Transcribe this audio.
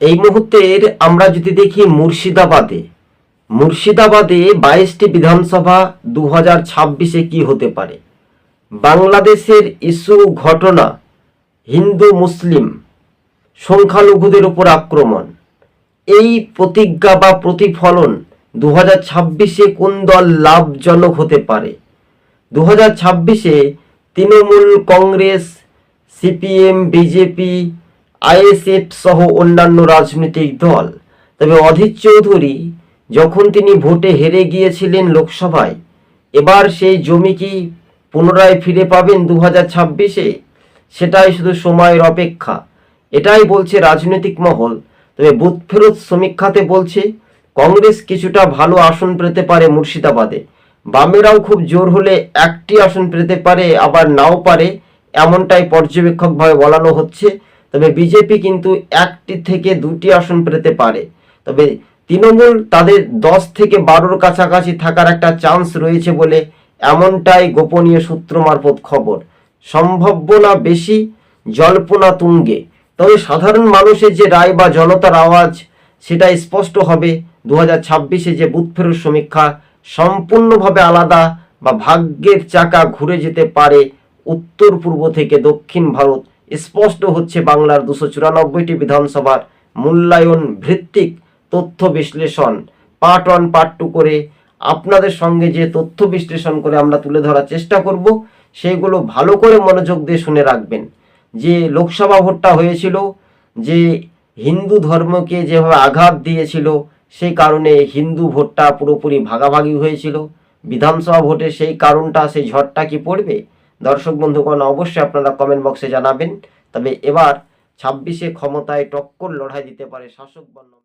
এই মুহূর্তের আমরা যদি দেখি মুর্শিদাবাদে মুর্শিদাবাদে বাইশটি বিধানসভা দু হাজার ছাব্বিশে কী হতে পারে? বাংলাদেশের ইস্যু ঘটনা, হিন্দু, মুসলিম, সংখ্যালঘুদের উপর আক্রমণ, এই প্রতিজ্ঞা বা প্রতিফলন দু হাজার ছাব্বিশে কোন দল লাভজনক হতে পারে? দু হাজার ছাব্বিশে Trinamool Congress, CPM, BJP ISF সহ অন্যান্য রাজনৈতিক দল। তবে অধীর চৌধুরী যখন তিনি ভোটে হেরে গিয়েছিলেন লোকসভায়, এবার সেই জমি কি পুনরায় ফিরে পাবেন দু হাজার ছাব্বিশে? সেটাই শুধু সময়ের অপেক্ষা। এটাই বলছে রাজনৈতিক মহল। তবে বুথ ফেরত সমীক্ষাতে বলছে, কংগ্রেস কিছুটা ভালো আসন পেতে পারে মুর্শিদাবাদে। বামেরাও খুব জোর হলে একটি আসন পেতে পারে, আবার নাও পারে, এমনটাই পর্যবেক্ষকভাবে বলানো হচ্ছে। তবে বিজেপি কিন্তু একটি থেকে দুটি আসন পেতে পারে। তবে তৃণমূল তাদের দশ থেকে বারোর কাছাকাছি থাকার একটা চান্স রয়েছে বলে এমনটাই গোপনীয় সূত্র মারফত খবর। সম্ভাব্য না বেশি জল্পনা তুঙ্গে। তবে সাধারণ মানুষের যে রায় বা জনতার আওয়াজ সেটা স্পষ্ট হবে দু হাজার ছাব্বিশে যে বুথ ফেরত সমীক্ষা সম্পূর্ণভাবে আলাদা বা ভাগ্যের চাকা ঘুরে যেতে পারে উত্তর পূর্ব থেকে দক্ষিণ ভারত স্পষ্ট হচ্ছে বাংলার দুশো চুরানব্বইটি বিধানসভার মূল্যায়ন ভিত্তিক তথ্য বিশ্লেষণ। পার্ট ওয়ান পার্ট টু করে আপনাদের সঙ্গে যে তথ্য বিশ্লেষণ করে আমরা তুলে ধরার চেষ্টা করব, সেগুলো ভালো করে মনোযোগ দিয়ে শুনে রাখবেন। যে লোকসভা ভোটটা হয়েছিল, যে হিন্দু ধর্মকে যেভাবে আঘাত দিয়েছিল, সেই কারণে হিন্দু ভোটটা পুরোপুরি ভাগাভাগি হয়েছিল। বিধানসভা ভোটে সেই কারণটা, সেই ঝড়টা কি পড়বে? দর্শক বন্ধুগণ, অবশ্যই আপনারা কমেন্ট বক্সে জানাবেন। তবে এবার ছাব্বিশে ক্ষমতায় টক্কর লড়াই দিতে পারে শাসক বর্ণ